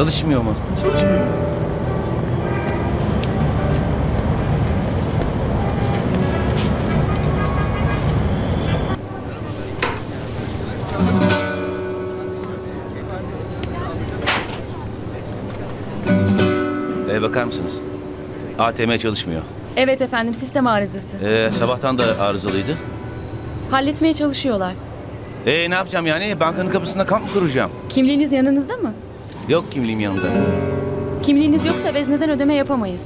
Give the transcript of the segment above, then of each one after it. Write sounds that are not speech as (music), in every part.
Çalışmıyor mu? Çalışmıyor. Ee, bakar mısınız? ATM çalışmıyor. Evet efendim sistem arızası. Ee, sabahtan da arızalıydı. Halletmeye çalışıyorlar. Ee, ne yapacağım yani? Bankanın kapısında kamp mı kuracağım? Kimliğiniz yanınızda mı? Yok kimliğim yanımda. Kimliğiniz yoksa vezneden ödeme yapamayız.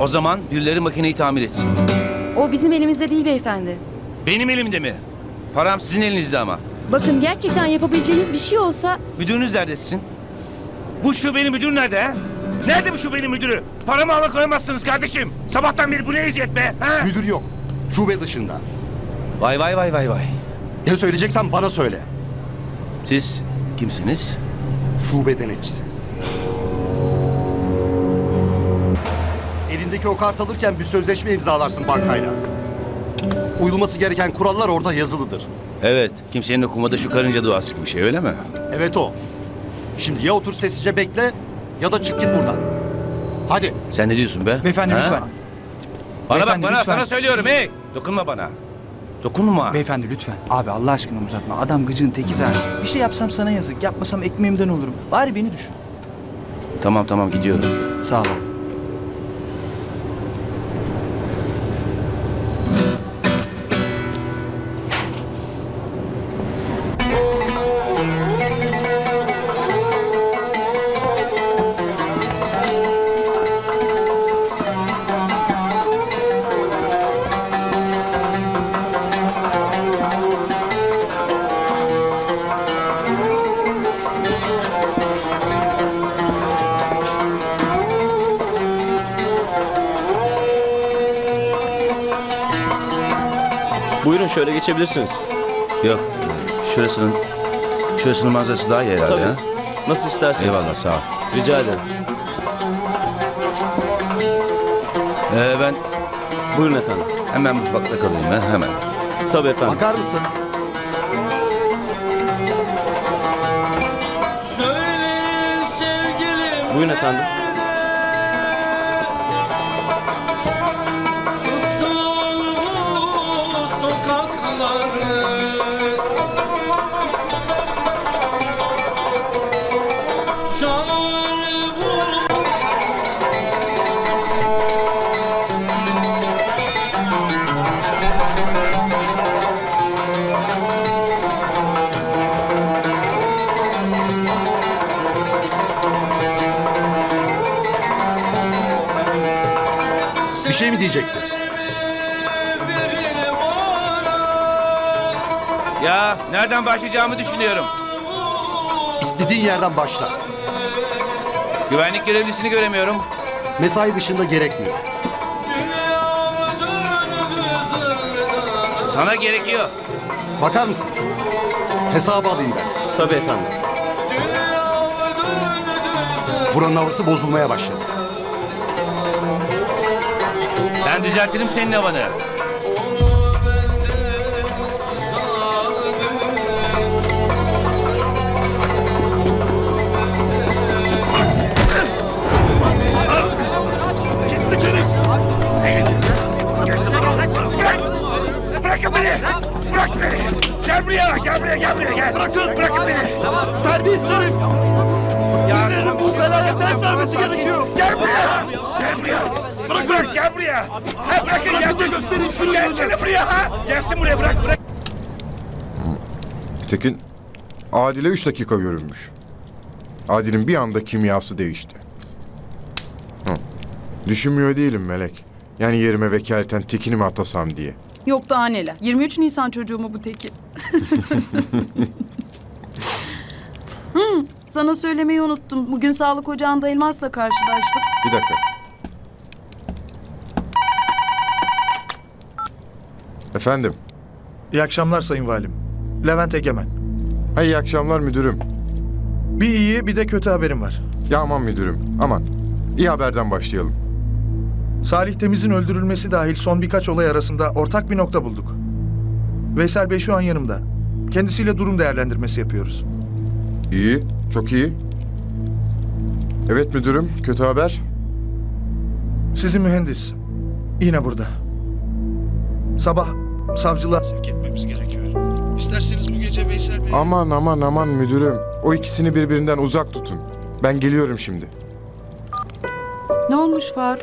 O zaman birileri makineyi tamir etsin. O bizim elimizde değil beyefendi. Benim elimde mi? Param sizin elinizde ama. Bakın gerçekten yapabileceğiniz bir şey olsa Müdürünüz neredesin? Bu şubenin müdürü nerede ha? Nerede bu şubenin müdürü? Paramı alakoyamazsınız kardeşim. Sabahtan beri bu ne eziyet be? Ha? Müdür yok. Şube dışında. Vay vay vay vay vay. Ne söyleyeceksen bana söyle. Siz kimsiniz? Şube denetçisi. Elindeki o kart alırken bir sözleşme imzalarsın bankayla. Uyulması gereken kurallar orada yazılıdır. Evet, kimsenin okumadığı şu karınca duası gibi bir şey öyle mi? Evet o. Şimdi ya otur sessizce bekle ya da çık git buradan. Hadi. Sen ne diyorsun be? Beyefendi Ha? lütfen. Bana Beyefendi, bak bana lütfen. sana söylüyorum hey. Dokunma bana. Dokunma. Beyefendi lütfen. Abi Allah aşkına uzatma. Adam gıcığın teki zaten. Bir şey yapsam sana yazık. Yapmasam ekmeğimden olurum. Bari beni düşün. Tamam tamam gidiyorum. Sağ ol. abi. Buyurun şöyle geçebilirsiniz. Yok. Şurasının şurasının manzarası daha iyi herhalde Tabii. ha. Nasıl isterseniz. Eyvallah sağ ol. Rica ederim. Ee, ben Buyurun efendim. hemen mutfakta kalayım ha hemen. Tabii efendim. Bakar mısın? Buyurun efendim. Bir şey mi diyecektin? Ya nereden başlayacağımı düşünüyorum. İstediğin yerden başla. Güvenlik görevlisini göremiyorum. Mesai dışında gerekmiyor. Sana gerekiyor. Bakar mısın? Hesabı alayım ben. Tabii efendim. Buranın havası bozulmaya başladı. Ben düzeltirim senin havanı. Bırak beni! Gel buraya! Gel buraya! Gel buraya! Gel! Bırakın! Bırakın beni! Terbiyesiz herif! Birilerinin bu belaya ders vermesi gerekiyor. Gel buraya! Gel buraya! Bırak bırak! Gel buraya! Ha, bırakın gelsin! göstereyim şunu. Gelsene buraya! Ha? Gelsin buraya! Bırak bırak! Tekin, Adil'e üç dakika görülmüş. Adil'in bir anda kimyası değişti. Hı. Düşünmüyor değilim Melek. Yani yerime vekaleten Tekin'i mi atasam diye. Yok daha neler. 23 Nisan çocuğu mu bu teki? (laughs) hmm, sana söylemeyi unuttum. Bugün sağlık ocağında Elmas'la karşılaştık. Bir dakika. Efendim, İyi akşamlar Sayın Valim. Levent Egemen. ha, iyi akşamlar müdürüm. Bir iyi bir de kötü haberim var. Ya aman müdürüm, aman. İyi haberden başlayalım. Salih Temiz'in öldürülmesi dahil son birkaç olay arasında ortak bir nokta bulduk. Veysel Bey şu an yanımda. Kendisiyle durum değerlendirmesi yapıyoruz. İyi, çok iyi. Evet müdürüm, kötü haber. Sizin mühendis yine burada. Sabah savcılığa sevk etmemiz gerekiyor. İsterseniz bu gece Veysel Bey... Aman aman aman müdürüm. O ikisini birbirinden uzak tutun. Ben geliyorum şimdi. Ne olmuş Faruk?